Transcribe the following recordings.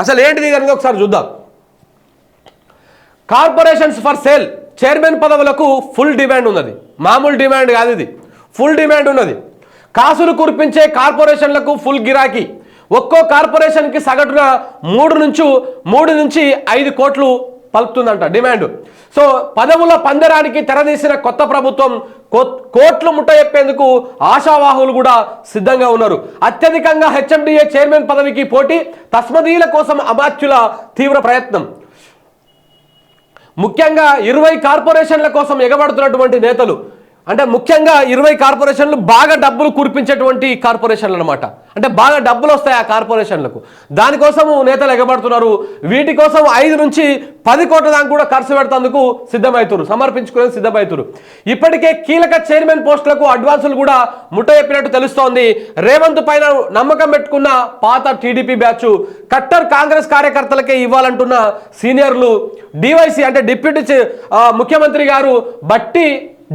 అసలు ఏంటిది కనుక ఒకసారి చూద్దాం. కార్పొరేషన్స్ ఫర్ సేల్ చైర్మన్ పదవులకు ఫుల్ డిమాండ్ ఉన్నది. మామూలు డిమాండ్ కాదు ఇది. ఫుల్ డిమాండ్ ఉన్నది. కాసులు కురిపించే కార్పొరేషన్లకు ఫుల్ గిరాకీ. ఒక్కో కార్పొరేషన్కి సగటున మూడు నుంచి మూడు నుంచి ఐదు కోట్లు పలుకుతుందంట డిమాండ్. సో పదవుల పందరానికి తెరదీసిన కొత్త ప్రభుత్వం కోట్లు ముట్ట చెప్పేందుకు ఆశావాహులు కూడా సిద్ధంగా ఉన్నారు. అత్యధికంగా హెచ్ఎండిఏ చైర్మన్ పదవికి పోటీ తస్మదీల కోసం అమాత్యుల తీవ్ర ప్రయత్నం. ముఖ్యంగా ఇరవై కార్పొరేషన్ల కోసం ఎగబడుతున్నటువంటి నేతలు అంటే ముఖ్యంగా ఇరవై కార్పొరేషన్లు బాగా డబ్బులు కురిపించేటువంటి కార్పొరేషన్లు అనమాట అంటే బాగా డబ్బులు వస్తాయి ఆ కార్పొరేషన్లకు. దానికోసం నేతలు ఎగబడుతున్నారు. వీటి కోసం ఐదు నుంచి పది కోట్ల దాకా కూడా ఖర్చు పెడతాందుకు సిద్ధమవుతారు సమర్పించుకునే సిద్ధమవుతారు ఇప్పటికే కీలక చైర్మన్ పోస్టులకు అడ్వాన్సులు కూడా ముట్ట చెప్పినట్టు తెలుస్తోంది. రేవంత్ పైన నమ్మకం పెట్టుకున్న పాత టీడీపీ బ్యాచ్ కట్టర్ కాంగ్రెస్ కార్యకర్తలకే ఇవ్వాలంటున్న సీనియర్లు డివైసీ అంటే డిప్యూటీ ముఖ్యమంత్రి గారు బట్టి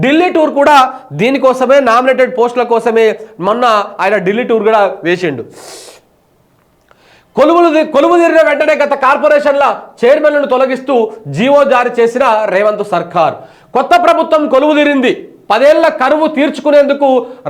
ఢిల్లీ టూర్ కూడా దీనికోసమే నామినేటెడ్ పోస్టుల కోసమే మొన్న ఆయన ఢిల్లీ టూర్ కూడా వేసిండు. కొలువులు కొలువు తీరిన వెంటనే గత కార్పొరేషన్ల చైర్మన్లను తొలగిస్తూ జీవో జారీ చేసిన రేవంత్ సర్కార్. కొత్త ప్రభుత్వం కొలువు తీరింది. పదేళ్ళ కరువు తీర్చుకునేందుకు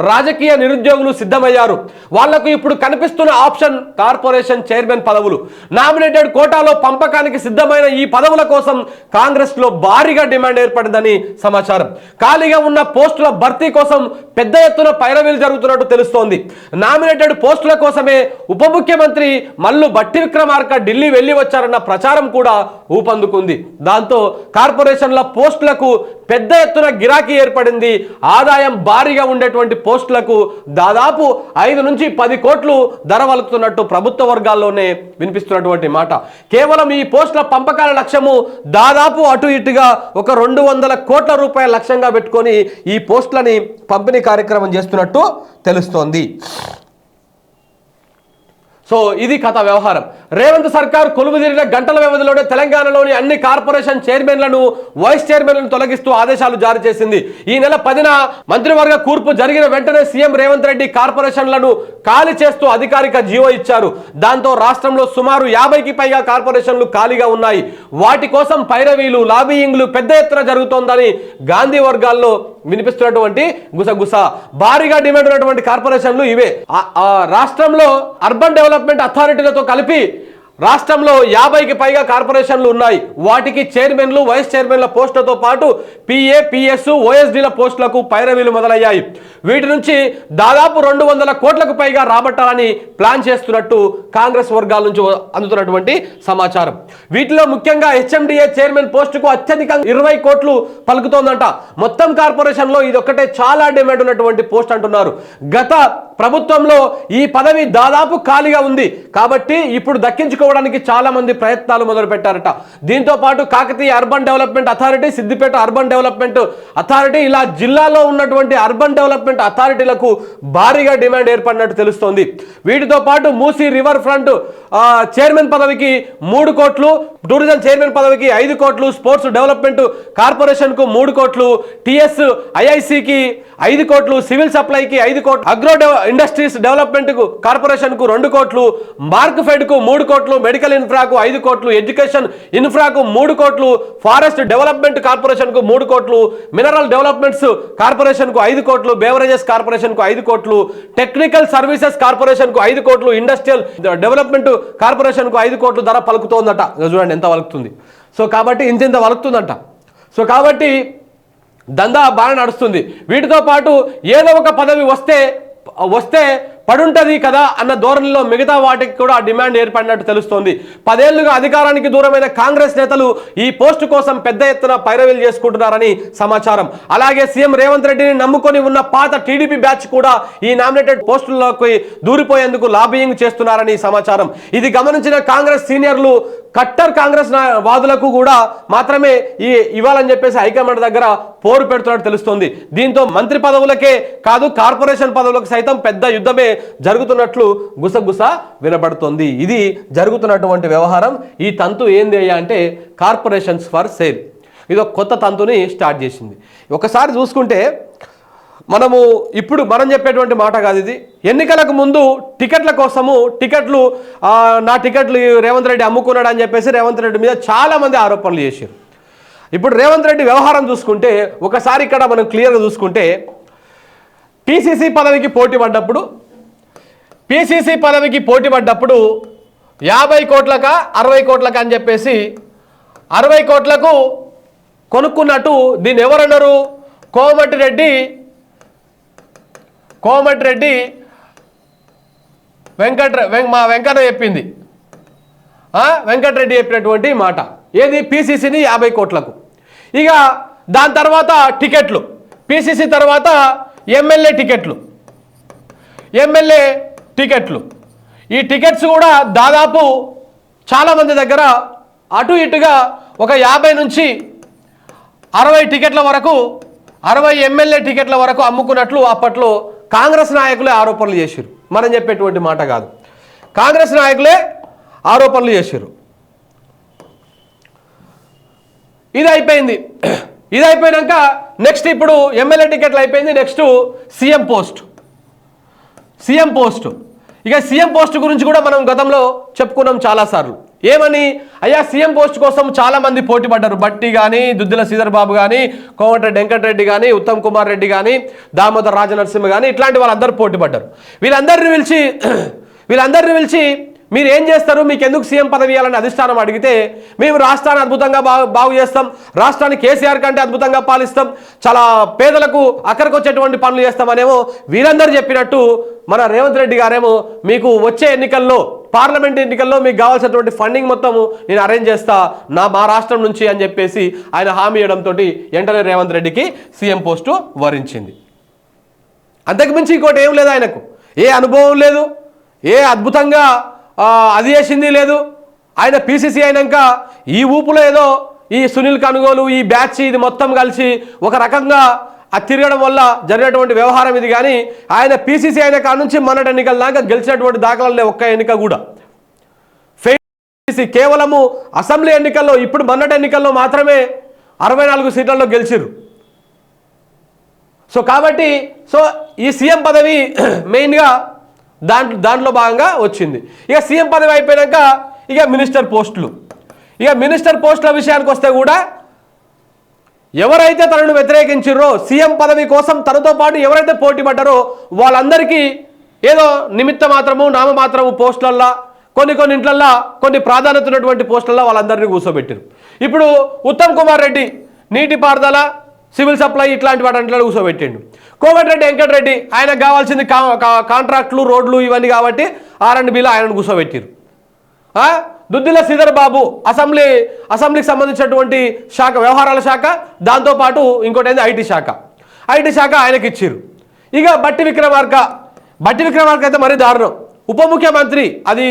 రాజకీయ నిరుద్యోగులు సిద్ధమయ్యారు. వాళ్ళకు ఇప్పుడు కనిపిస్తున్న ఆప్షన్ కార్పొరేషన్ చైర్మన్ పదవులు. నామినేటెడ్ కోటాలో పంపకానికి సిద్ధమైన ఈ పదవుల కోసం కాంగ్రెస్లో భారీగా డిమాండ్ ఏర్పడిందని సమాచారం. ఖాళీగా ఉన్న పోస్టుల భర్తీ కోసం పెద్ద ఎత్తున పైరవీలు జరుగుతున్నట్టు తెలుస్తోంది. నామినేటెడ్ పోస్టుల కోసమే ఉప ముఖ్యమంత్రి మల్లు బట్టి విక్రమార్క ఢిల్లీ వెళ్ళి వచ్చారన్న ప్రచారం కూడా ఊపందుకుంది. దాంతో కార్పొరేషన్ల పోస్టులకు పెద్ద ఎత్తున గిరాకీ ఏర్పడింది ఆదాయం భారీగా ఉండేటువంటి పోస్టులకు దాదాపు ఐదు నుంచి పది కోట్లు ధర వలుకుతున్నట్టు ప్రభుత్వ వర్గాల్లోనే వినిపిస్తున్నటువంటి మాట. కేవలం ఈ పోస్టుల పంపకాల లక్ష్యము దాదాపు అటు ఇటుగా ఒక రెండు వందల కోట్ల రూపాయల లక్ష్యంగా పెట్టుకొని ఈ పోస్టులని పంపిణీ కార్యక్రమం చేస్తున్నట్టు తెలుస్తోంది. సో ఇది కథ వ్యవహారం. రేవంత్ సర్కార్ కొలువు తీరిన గంటల వ్యవధిలోనే తెలంగాణలోని అన్ని కార్పొరేషన్ చైర్మన్లను వైస్ చైర్మన్లను తొలగిస్తూ ఆదేశాలు జారీ చేసింది. ఈ నెల పదిన మంత్రివర్గ కూర్పు జరిగిన వెంటనే సీఎం రేవంత్ రెడ్డి కార్పొరేషన్లను ఖాళీ చేస్తూ అధికారిక జీవో ఇచ్చారు. దాంతో రాష్ట్రంలో సుమారు యాభైకి పైగా కార్పొరేషన్లు ఖాళీగా ఉన్నాయి. వాటి కోసం పైరవీలు లాబీయింగ్లు పెద్ద ఎత్తున జరుగుతోందని గాంధీ వర్గాల్లో వినిపిస్తున్నటువంటి గుసగుస. భారీగా డిమాండ్ ఉన్నటువంటి కార్పొరేషన్లు ఇవే. ఆ రాష్ట్రంలో అర్బన్ డెవలప్మెంట్ అథారిటీలతో కలిపి రాష్ట్రంలో యాభైకి పైగా కార్పొరేషన్లు ఉన్నాయి. వాటికి చైర్మన్లు వైస్ చైర్మన్ల పోస్టులతో పాటు పిఏ పిఎస్ ఓఎస్డీల పోస్టులకు పైరవీలు మొదలయ్యాయి. వీటి నుంచి దాదాపు రెండు వందల కోట్లకు పైగా రాబట్టాలని ప్లాన్ చేస్తున్నట్టు కాంగ్రెస్ వర్గాల నుంచి అందుతున్నటువంటి సమాచారం. వీటిలో ముఖ్యంగా హెచ్ఎండిఏ చైర్మన్ పోస్టుకు అత్యధికంగా ఇరవై కోట్లు పలుకుతోందంట. మొత్తం కార్పొరేషన్లో ఇది ఒక్కటే చాలా డిమాండ్ ఉన్నటువంటి పోస్ట్ అంటున్నారు. గత ప్రభుత్వంలో ఈ పదవి దాదాపు ఖాళీగా ఉంది. కాబట్టి ఇప్పుడు దక్కించుకో తీసుకోవడానికి చాలా మంది ప్రయత్నాలు మొదలు పెట్టారట దీంతో పాటు Kakatiya urban development authority Siddipet urban development authority ఇలా జిల్లాలో ఉన్నటువంటి అర్బన్ డెవలప్మెంట్ అథారిటీలకు భారీగా డిమాండ్ ఏర్పడినట్టు తెలుస్తోంది. వీటితో పాటు మూసీ రివర్ ఫ్రంట్ చైర్మన్ పదవికి మూడు కోట్లు టూరిజం చైర్మన్ పదవికి ఐదు కోట్లు స్పోర్ట్స్ డెవలప్మెంట్ కార్పొరేషన్కు మూడు కోట్లు టిఎస్ ఐఐసికి ఐదు కోట్లు సివిల్ సప్లైకి ఐదు కోట్లు అగ్రో ఇండస్ట్రీస్ డెవలప్మెంట్కు కార్పొరేషన్కు రెండు కోట్లు మార్క్ఫెడ్కు మూడు కోట్లు మెడికల్ ఇన్ఫ్రాకు ఐదు కోట్లు ఎడ్యుకేషన్ ఇన్ఫ్రాకు మూడు కోట్లు ఫారెస్ట్ డెవలప్మెంట్ కార్పొరేషన్కు మూడు కోట్లు మినరల్ డెవలప్మెంట్స్ కార్పొరేషన్కు ఐదు కోట్లు బేవరేజెస్ కార్పొరేషన్కు ఐదు కోట్లు టెక్నికల్ సర్వీసెస్ కార్పొరేషన్కు ఐదు కోట్లు ఇండస్ట్రియల్ డెవలప్మెంట్ కార్పొరేషన్కు ఐదు కోట్లు ధర పలుకుతోందట. చూడండి ఎంత వలుకుతుంది. సో కాబట్టి ఇంతింత వలుకుతుందంట. సో కాబట్టి దందా బాగా నడుస్తుంది. వీటితో పాటు ఏదో ఒక పదవి వస్తే వస్తే పడుంటది కదా అన్న ధోరణిలో మిగతా వాటికి కూడా డిమాండ్ ఏర్పడినట్టు తెలుస్తోంది. పదేళ్ళుగా అధికారానికి దూరమైన కాంగ్రెస్ నేతలు ఈ పోస్టు కోసం పెద్ద ఎత్తున పైరవీలు చేసుకుంటున్నారని సమాచారం. అలాగే సీఎం రేవంత్ రెడ్డిని నమ్ముకొని ఉన్న పాత టీడీపీ బ్యాచ్ కూడా ఈ నామినేటెడ్ పోస్టుల్లోకి దూరిపోయేందుకు లాబియింగ్ చేస్తున్నారని సమాచారం. ఇది గమనించిన కాంగ్రెస్ సీనియర్లు కట్టర్ కాంగ్రెస్ నా- వాదులకు కూడా మాత్రమే ఈ ఇవ్వాలని చెప్పేసి హైకమాండ్ దగ్గర పోరు పెడుతున్నట్టు తెలుస్తోంది. దీంతో మంత్రి పదవులకే కాదు కార్పొరేషన్ పదవులకు సైతం పెద్ద యుద్ధమే జరుగుతున్నట్లు గుసగుస వినబడుతోంది. ఇది జరుగుతున్నటువంటి వ్యవహారం. ఈ తంతు ఏంది అయ్యా అంటే కార్పొరేషన్స్ ఫర్ సేల్. ఇది ఒక కొత్త తంతుని స్టార్ట్ చేసింది. ఒకసారి చూసుకుంటే మనము ఇప్పుడు మనం చెప్పేటువంటి మాట కాదు ఇది. ఎన్నికలకు ముందు టికెట్ల కోసము టికెట్లు నా టికెట్లు రేవంత్ రెడ్డి అమ్ముకున్నాడు అని చెప్పేసి రేవంత్ రెడ్డి మీద చాలామంది ఆరోపణలు చేశారు. ఇప్పుడు రేవంత్ రెడ్డి వ్యవహారం చూసుకుంటే ఒకసారి ఇక్కడ మనం క్లియర్గా చూసుకుంటే పిసిసి పదవికి పోటీ పడ్డప్పుడు పిసిసి పదవికి పోటీ పడ్డప్పుడు యాభై కోట్లక అరవై కోట్లక అని చెప్పేసి అరవై కోట్లకు కొనుక్కున్నట్టు దీన్ని ఎవరన్నారు కోమటిరెడ్డి కోమటిరెడ్డి వెంకట వెం- మా వెంకట చెప్పింది. వెంకటరెడ్డి చెప్పినటువంటి మాట. ఏది? పిసిసిని యాభై కోట్లకు. ఇక దాని తర్వాత టికెట్లు. పిసిసి తర్వాత ఎమ్మెల్యే టికెట్లు. ఎమ్మెల్యే టికెట్లు. ఈ టికెట్స్ కూడా దాదాపు చాలామంది దగ్గర అటు ఇటుగా ఒక యాభై నుంచి అరవై టికెట్ల వరకు అరవై ఎమ్మెల్యే టికెట్ల వరకు అమ్ముకున్నట్లు అప్పట్లో కాంగ్రెస్ నాయకులే ఆరోపణలు చేశారు మనం చెప్పేటువంటి మాట కాదు. కాంగ్రెస్ నాయకులే ఆరోపణలు చేశారు ఇది అయిపోయింది. ఇది అయిపోయాక నెక్స్ట్ ఇప్పుడు ఎమ్మెల్యే టికెట్లు అయిపోయింది. Next CM post. CM post. ఇక సీఎం పోస్ట్ గురించి కూడా మనం గతంలో చెప్పుకున్నాం చాలాసార్లు. ఏమని? అయ్యా సీఎం పోస్ట్ కోసం చాలామంది పోటీ పడ్డారు బట్టి కానీ దుద్దిల శ్రీధర్ బాబు కానీ కోమటిరెడ్డి వెంకటరెడ్డి కానీ ఉత్తమ్ కుమార్ రెడ్డి కానీ దామోదర్ రాజనరసింహ కానీ ఇట్లాంటి వాళ్ళందరూ పోటీ పడ్డారు వీళ్ళందరిని పిలిచి వీళ్ళందరిని పిలిచి మీరు ఏం చేస్తారు? మీకు ఎందుకు సీఎం పదవి ఇవ్వాలని అధిష్టానం అడిగితే మేము రాష్ట్రాన్ని అద్భుతంగా బాగు బాగు చేస్తాం. రాష్ట్రాన్ని కేసీఆర్ కంటే అద్భుతంగా పాలిస్తాం. చాలా పేదలకు అక్కడికి వచ్చేటువంటి పనులు చేస్తామనేమో వీరందరూ చెప్పినట్టు మన రేవంత్ రెడ్డి గారేమో మీకు వచ్చే ఎన్నికల్లో పార్లమెంట్ ఎన్నికల్లో మీకు కావాల్సినటువంటి ఫండింగ్ మొత్తం నేను అరేంజ్ చేస్తా నా మా రాష్ట్రం నుంచి అని చెప్పేసి ఆయన హామీ ఇవ్వడంతో వెంటనే రేవంత్ రెడ్డికి సీఎం పోస్టు వరించింది. అంతకుమించి ఇంకోటి ఏం లేదు ఆయనకు. ఏ అనుభవం లేదు. ఏ అద్భుతంగా అది చేసింది లేదు. ఆయన పీసీసీ అయినాక ఈ ఊపులో ఏదో ఈ సునీల్ కనుగోలు ఈ బ్యాచ్ ఇది మొత్తం కలిసి ఒక రకంగా అది తిరగడం వల్ల జరిగినటువంటి వ్యవహారం ఇది కానీ ఆయన పీసీసీ అయిన కాడ నుంచి మొన్నటి ఎన్నికల దాకా గెలిచినటువంటి దాఖలాలు లేవు ఒక్క ఎన్నిక కూడా. ఫెయిల్ కేవలము అసెంబ్లీ ఎన్నికల్లో ఇప్పుడు మొన్నటి ఎన్నికల్లో మాత్రమే అరవై నాలుగు సీట్లలో గెలిచిరు సో కాబట్టి సో ఈ సీఎం పదవి మెయిన్గా దాంట్లో దాంట్లో భాగంగా వచ్చింది. ఇక సీఎం పదవి అయిపోయాక ఇక మినిస్టర్ పోస్టులు. ఇక మినిస్టర్ పోస్టుల విషయానికి వస్తే కూడా ఎవరైతే తనను వ్యతిరేకించారో సీఎం పదవి కోసం తనతో పాటు ఎవరైతే పోటీ పడ్డారో వాళ్ళందరికీ ఏదో నిమిత్త మాత్రము నామ మాత్రము పోస్టులల్లా కొన్ని కొన్ని ఇంట్లల్లో కొన్ని ప్రాధాన్యత ఉన్నటువంటి పోస్టులలో వాళ్ళందరినీ కూర్చోబెట్టారు ఇప్పుడు ఉత్తమ్ కుమార్ రెడ్డి నీటిపారుదల సివిల్ సప్లై ఇట్లాంటి వాటిలో కూర్చోబెట్టిండు కోమటిరెడ్డి వెంకటరెడ్డి ఆయనకు కావాల్సింది కా కాంట్రాక్టులు రోడ్లు ఇవన్నీ కాబట్టి ఆర్ అండ్ బిలో ఆయనను కూర్చోబెట్టారు దుద్దిల శ్రీధర్ బాబు అసెంబ్లీ అసెంబ్లీకి సంబంధించినటువంటి శాఖ వ్యవహారాల శాఖ దాంతోపాటు ఇంకోటి ఏంది? ఐటీ శాఖ. ఐటీ శాఖ ఆయనకి ఇచ్చారు ఇక బట్టి విక్రమార్క బట్టి విక్రమార్క అయితే మరీ దారుణం. ఉప ముఖ్యమంత్రి అది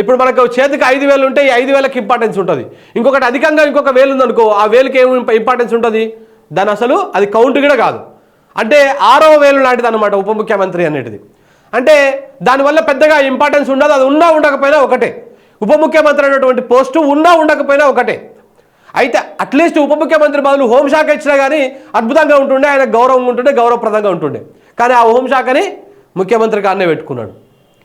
ఇప్పుడు మనకు చేతికి ఐదు వేలు ఉంటే ఈ ఐదు వేలకు ఇంపార్టెన్స్ ఉంటుంది. ఇంకొకటి అధికంగా ఇంకొక వేలు ఉందనుకో ఆ వేలుకి ఏమి ఇంపార్టెన్స్ ఉంటుంది? దాని అసలు అది కౌంట్ కూడా కాదు. అంటే ఆరో వేలు లాంటిది అనమాట ఉప ముఖ్యమంత్రి అనేటిది. అంటే దానివల్ల పెద్దగా ఇంపార్టెన్స్ ఉండదు అది ఉన్నా ఉండకపోయినా ఒకటే. ఉప ముఖ్యమంత్రి అనేటువంటి పోస్టు ఉన్నా ఉండకపోయినా ఒకటే. అయితే అట్లీస్ట్ ఉప ముఖ్యమంత్రి బదులు హోంశాఖ ఇచ్చినా కానీ అద్భుతంగా ఉంటుండే ఆయన గౌరవం ఉంటుండే గౌరవప్రదంగా ఉంటుండే. కానీ ఆ హోంశాఖని ముఖ్యమంత్రి గారినే పెట్టుకున్నాడు.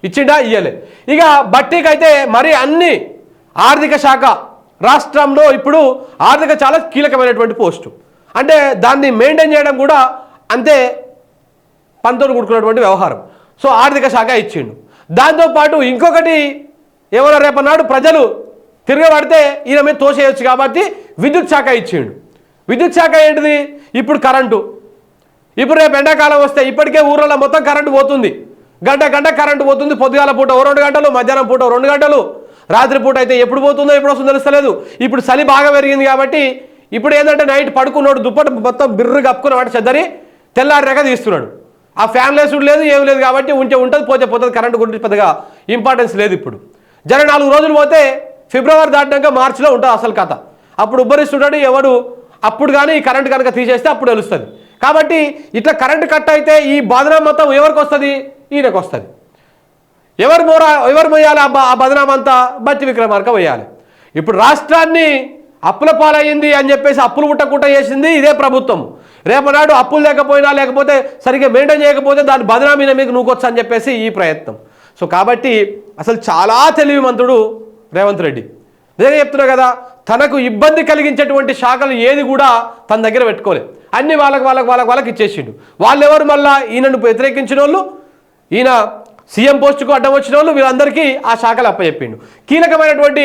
ఇచ్చిండా ఇయ్యలే. ఇక బట్టీకైతే మరి అన్ని ఆర్థిక శాఖ రాష్ట్రంలో ఇప్పుడు ఆర్థిక చాలా కీలకమైనటువంటి పోస్టు అంటే దాన్ని మెయింటైన్ చేయడం కూడా అంతే పంతొమ్మిది కూడుకున్నటువంటి వ్యవహారం. సో ఆర్థిక శాఖ ఇచ్చిండు. దాంతోపాటు ఇంకొకటి ఎవరో రేపన్నాడు ప్రజలు తిరగబడితే ఈయన మీద తోసేయచ్చు కాబట్టి విద్యుత్ శాఖ ఇచ్చిండు. విద్యుత్ శాఖ ఏంటిది? ఇప్పుడు కరెంటు. ఇప్పుడు రేపు ఎండాకాలం వస్తే ఇప్పటికే ఊర్లలో మొత్తం కరెంటు పోతుంది. గంట గంట కరెంటు పోతుంది. పొద్దుగాల పూట ఓ రెండు గంటలు మధ్యాహ్నం పూట రెండు గంటలు. రాత్రి పూట అయితే ఎప్పుడు పోతుందో ఎప్పుడు వస్తుందో తెలుస్తలేదు. ఇప్పుడు చలి బాగా పెరిగింది కాబట్టి ఇప్పుడు ఏంటంటే నైట్ పడుకున్నాడు దుప్పటి మొత్తం బిర్రు కప్పుకున్నవాడు చెద్దరి తెల్లారినాక తీస్తున్నాడు. ఆ ఫ్యాన్ లేసుడు లేదు ఏం లేదు కాబట్టి ఉంటే ఉంటుంది పోతే పోతుంది కరెంటు గురించి పెద్దగా ఇంపార్టెన్స్ లేదు ఇప్పుడు. జర నాలుగు రోజులు పోతే ఫిబ్రవరి దాటినాక మార్చిలో ఉంటుంది అసలు కథ. అప్పుడు ఉబ్బరిస్తుంటాడు ఎవడు అప్పుడు కానీ ఈ కరెంట్ కనుక తీసేస్తే అప్పుడు తెలుస్తుంది. కాబట్టి ఇట్లా కరెంట్ కట్ అయితే ఈ బాధనం మొత్తం ఎవరికి వస్తుంది? ఈయనకు వస్తుంది. ఎవరు మోరా ఎవరు మోయాలి ఆ బదనామంతా ఆ బదనాం బట్టి విక్రమార్క వేయాలి ఇప్పుడు రాష్ట్రాన్ని అప్పుల పాలయ్యింది అని చెప్పేసి అప్పులు పుట్టకుండా చేసింది ఇదే ప్రభుత్వం. రేపనాడు అప్పులు లేకపోయినా లేకపోతే సరిగ్గా మెయింటైన్ చేయకపోతే దాని బదనామీన మీకు నూకొచ్చు అని చెప్పేసి ఈ ప్రయత్నం. సో కాబట్టి అసలు చాలా తెలివిమంతుడు రేవంత్ రెడ్డి. నేనే చెప్తున్నా కదా తనకు ఇబ్బంది కలిగించేటువంటి శాఖలు ఏది కూడా తన దగ్గర పెట్టుకోలేదు అన్ని వాళ్ళకి వాళ్ళకి వాళ్ళకి వాళ్ళకి ఇచ్చేసిండు. వాళ్ళెవరు మళ్ళా ఈయనను వ్యతిరేకించిన వాళ్ళు ఈయన సీఎం పోస్టుకు అడ్డం వచ్చిన వాళ్ళు వీళ్ళందరికీ ఆ శాఖలు అప్పచెప్పిండు. కీలకమైనటువంటి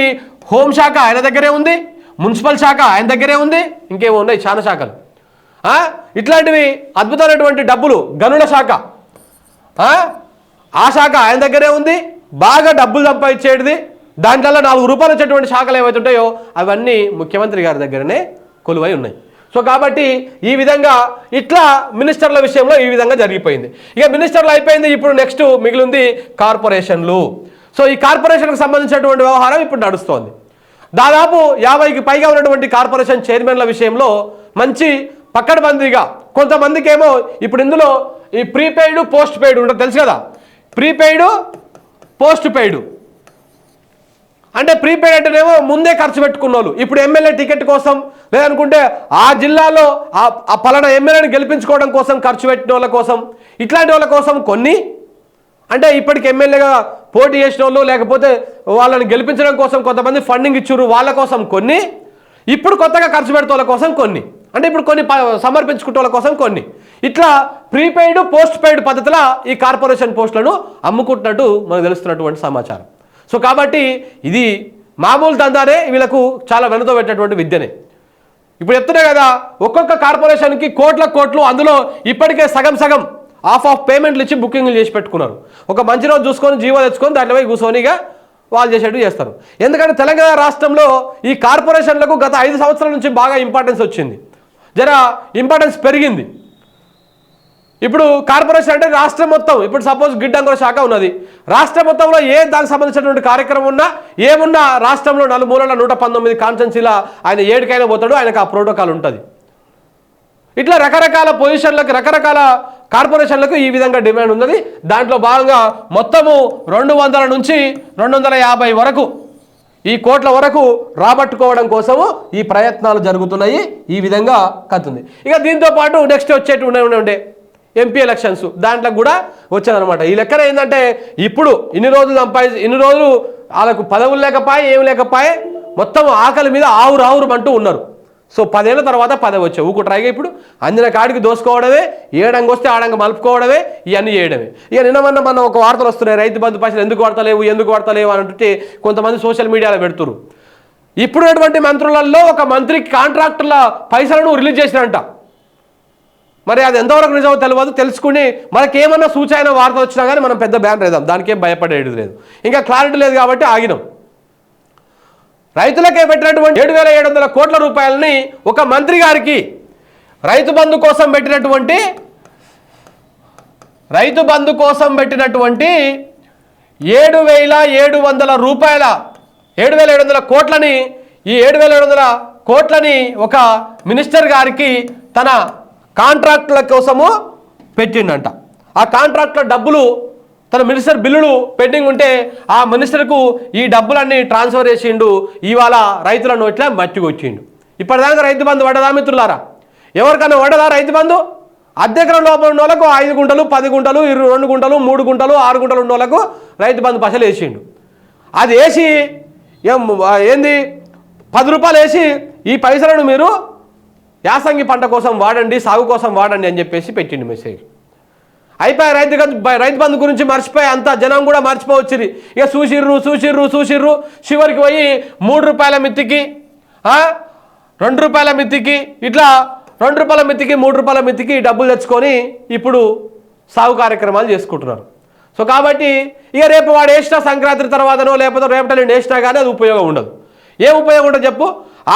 హోంశాఖ ఆయన దగ్గరే ఉంది. మున్సిపల్ శాఖ ఆయన దగ్గరే ఉంది ఇంకేమో ఉన్నాయి చాలా శాఖలు. ఇట్లాంటివి అద్భుతమైనటువంటి డబ్బులు గనుల శాఖ. ఆ? ఆ శాఖ ఆయన దగ్గరే ఉంది బాగా డబ్బులు సంపాదించేటిది దాంట్లో నాలుగు రూపాయలు వచ్చేటువంటి శాఖలు ఏవైతే ఉంటాయో అవన్నీ ముఖ్యమంత్రి గారి దగ్గరనే కొలువై ఉన్నాయి. సో కాబట్టి ఈ విధంగా ఇట్లా మినిస్టర్ల విషయంలో ఈ విధంగా జరిగిపోయింది. ఇక మినిస్టర్లు అయిపోయింది ఇప్పుడు నెక్స్ట్ మిగిలింది కార్పొరేషన్లు. సో ఈ కార్పొరేషన్కి సంబంధించినటువంటి వ్యవహారం ఇప్పుడు నడుస్తోంది. దాదాపు యాభైకి పైగా ఉన్నటువంటి కార్పొరేషన్ చైర్మన్ల విషయంలో మంచి పక్కడబందీగా కొంతమందికి ఏమో ఇప్పుడు ఇందులో ఈ ప్రీపెయిడ్ పోస్ట్ పెయిడ్ ఉంటుంది. తెలుసు కదా? ప్రీపెయిడ్ పోస్ట్ పెయిడ్ అంటే ప్రీపెయిడ్ అంటేనేమో ముందే ఖర్చు పెట్టుకున్న వాళ్ళు ఇప్పుడు ఎమ్మెల్యే టికెట్ కోసం లేదనుకుంటే ఆ జిల్లాలో ఆ ఆ పలానా ఎమ్మెల్యేని గెలిపించుకోవడం కోసం ఖర్చు పెట్టిన వాళ్ళ కోసం ఇట్లాంటి వాళ్ళ కోసం కొన్ని అంటే ఇప్పటికి ఎమ్మెల్యేగా పోటీ చేసిన వాళ్ళు లేకపోతే వాళ్ళని గెలిపించడం కోసం కొంతమంది ఫండింగ్ ఇచ్చారు వాళ్ళ కోసం కొన్ని. ఇప్పుడు కొత్తగా ఖర్చు పెడితే వాళ్ళ కోసం కొన్ని. అంటే ఇప్పుడు కొన్ని ప- సమర్పించుకుంటే వాళ్ళ కోసం కొన్ని. ఇట్లా ప్రీపెయిడ్ పోస్ట్ పెయిడ్ పద్ధతిలో ఈ కార్పొరేషన్ పోస్టులను అమ్ముకుంటున్నట్టు మనకు తెలుస్తున్నటువంటి సమాచారం. సో కాబట్టి ఇది మామూలు దందానే వీళ్ళకు చాలా వెనుతో పెట్టినటువంటి విద్యనే. ఇప్పుడు చెప్తున్నా కదా ఒక్కొక్క కార్పొరేషన్కి కోట్ల కోట్లు అందులో ఇప్పటికే సగం సగం ఆఫ్ ఆఫ్ పేమెంట్లు ఇచ్చి బుకింగ్లు చేసి పెట్టుకున్నారు. ఒక మంచి రోజు చూసుకొని జీవో తెచ్చుకొని దాంట్లో పోయి కూర్చొనిగా వాళ్ళు చేసేట్టు చేస్తారు. ఎందుకంటే తెలంగాణ రాష్ట్రంలో ఈ కార్పొరేషన్లకు గత ఐదు సంవత్సరాల నుంచి బాగా ఇంపార్టెన్స్ వచ్చింది. జర ఇంపార్టెన్స్ పెరిగింది. ఇప్పుడు కార్పొరేషన్ అంటే రాష్ట్రం మొత్తం ఇప్పుడు సపోజ్ గిడ్డంగుల శాఖ ఉన్నది. రాష్ట్రం మొత్తంలో ఏ దానికి సంబంధించినటువంటి కార్యక్రమం ఉన్నా ఏమున్నా రాష్ట్రంలో నలుమూలల నూట పంతొమ్మిది కాన్స్టెన్సీల ఆయన ఏడుకైనా పోతాడు ఆయనకు ఆ ప్రోటోకాల్ ఉంటుంది. ఇట్లా రకరకాల పొజిషన్లకు రకరకాల కార్పొరేషన్లకు ఈ విధంగా డిమాండ్ ఉన్నది. దాంట్లో భాగంగా మొత్తము రెండు వందల నుంచి రెండు వందల యాభై వరకు ఈ కోట్ల వరకు రాబట్టుకోవడం కోసము ఈ ప్రయత్నాలు జరుగుతున్నాయి. ఈ విధంగా కత్తుంది. ఇక దీంతో పాటు నెక్స్ట్ వచ్చేటి ఉండే ఉండే ఎంపీ ఎలక్షన్స్ దాంట్లో కూడా వచ్చేదనమాట ఈ లెక్కన ఏంటంటే ఇప్పుడు ఇన్ని రోజులు సంపాదించి ఇన్ని రోజులు వాళ్ళకు పదవులు లేకపాయే ఏం లేకపోయే మొత్తం ఆకలి మీద ఆవురు ఆవురు అంటూ ఉన్నారు. సో పదేళ్ళ తర్వాత పదవి వచ్చావు ట్రైగా ఇప్పుడు. అందిన కాడికి దోసుకోవడమే ఏడంగా వస్తే ఆడంగా మలుపుకోవడమే ఇవన్నీ చేయడమే. ఇక నిన్న మనం మన ఒక వార్తలు వస్తున్నాయి. రైతు బంధు పైసలు ఎందుకు వాడతలేవు ఎందుకు వాడతలేవు అని అంటే కొంతమంది సోషల్ మీడియాలో పెడుతురు ఇప్పుడు ఉన్నటువంటి మంత్రులలో ఒక మంత్రి కాంట్రాక్టుల పైసలను రిలీజ్ చేసినంట మరి అది ఎంతవరకు నిజమో తెలియదు తెలుసుకుని మనకి ఏమన్నా సూచన వార్త వచ్చినా కానీ మనం పెద్ద బ్యాన్ రేదాం దానికేం భయపడేది లేదు. ఇంకా క్లారిటీ లేదు కాబట్టి ఆగినాం. రైతులకే పెట్టినటువంటి ఏడు వేల ఏడు వందల కోట్ల రూపాయలని ఒక మంత్రి గారికి రైతు బంధు కోసం పెట్టినటువంటి రైతు బంధు కోసం పెట్టినటువంటి ఏడు వేల ఏడు వందల రూపాయల ఏడు వేల ఏడు వందల కోట్లని ఈ ఏడు వేల ఏడు వందల కోట్లని ఒక మినిస్టర్ గారికి తన కాంట్రాక్టుల కోసము పెట్టిండంట. ఆ కాంట్రాక్టుల డబ్బులు తన మినిస్టర్ బిల్లులు పెండింగ్ ఉంటే ఆ మినిస్టర్కు ఈ డబ్బులన్నీ ట్రాన్స్ఫర్ చేసిండు. ఇవాళ రైతులను ఇట్లా మట్టికొచ్చిండు. ఇప్పటిదాకా రైతు బంధు పడదా మిత్రులారా? ఎవరికైనా పడదా రైతు బంధు? అధ్యక్షం లోపల ఉన్న వాళ్ళకు ఐదు గుంటలు పది గుంటలు ఇరవై రెండు గుంటలు మూడు గుంటలు ఆరు గుంటలు ఉన్న వాళ్ళకు రైతు బంధు పైసలు వేసిండు. అది వేసి ఏంది? పది రూపాయలు వేసి ఈ పైసలను మీరు యాసంగి పంట కోసం వాడండి సాగు కోసం వాడండి అని చెప్పేసి పెట్టిండు మెసేజ్. అయిపోయి రైతు రైతు బంధు గురించి మర్చిపోయి అంతా జనం కూడా మర్చిపోవచ్చు ఇక చూసిర్రు చూసిర్రు చూసిర్రు. చివరికి పోయి మూడు రూపాయల మిత్తికి రెండు రూపాయల మిత్తికి ఇట్లా రెండు రూపాయల మిత్తికి మూడు రూపాయల మిత్తికి డబ్బులు తెచ్చుకొని ఇప్పుడు సాగు కార్యక్రమాలు చేసుకుంటున్నారు. సో కాబట్టి ఇక రేపు వాడు వేసిన సంక్రాంతి తర్వాతనో లేకపోతే రేపటి వేసినా కానీ అది ఉపయోగం ఉండదు. ఏం ఉపయోగం ఉండదు చెప్పు?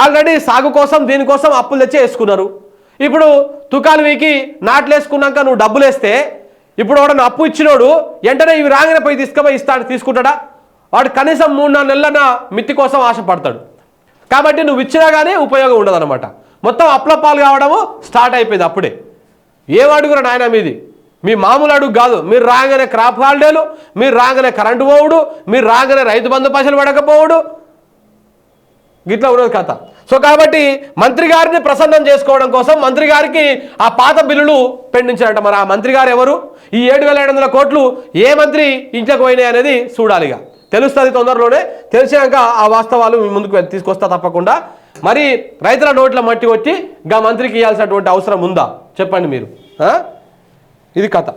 ఆల్రెడీ సాగు కోసం దీనికోసం అప్పులు తెచ్చి వేసుకున్నారు. ఇప్పుడు తుకాలు వీకి నాట్లు వేసుకున్నాక నువ్వు డబ్బులు వేస్తే ఇప్పుడు వాడు అప్పు ఇచ్చినోడు వెంటనే ఇవి రాగానే పోయి తీసుకుపోయి ఇస్తాడు తీసుకుంటాడా? వాడు కనీసం మూడు నాలుగు నెలలన మిత్తి కోసం ఆశపడతాడు. కాబట్టి నువ్వు ఇచ్చినా కానీ ఉపయోగం ఉండదన్నమాట. మొత్తం అప్ల పాలు కావడము స్టార్ట్ అయిపోయింది అప్పుడే. ఏం అడుగురా నాయన మీది. మీ మామూలు అడుగు కాదు. మీరు రాగానే క్రాప్ హాలిడేలు మీరు రాగానే కరెంటు పోవుడు మీరు రాగానే రైతు బంధు పైసలు పడకపోవుడు గిట్లా ఉన్నది కథ. సో కాబట్టి మంత్రి గారిని ప్రసన్నం చేసుకోవడం కోసం మంత్రి గారికి ఆ పాత బిల్లులు పెండించారట. మరి ఆ మంత్రి గారు ఎవరు? ఈ ఏడు వేల ఏడు వందల కోట్లు ఏ మంత్రి ఇంట్లోకి పోయినాయి అనేది చూడాలిగా. తెలుస్తుంది తొందరలోనే. తెలిసాక ఆ వాస్తవాలు మీ ముందుకు తీసుకొస్తా తప్పకుండా. మరి రైతుల నోట్ల మట్టి కొట్టి గా మంత్రికి ఇవ్వాల్సినటువంటి అవసరం ఉందా? చెప్పండి మీరు. ఇది కథ.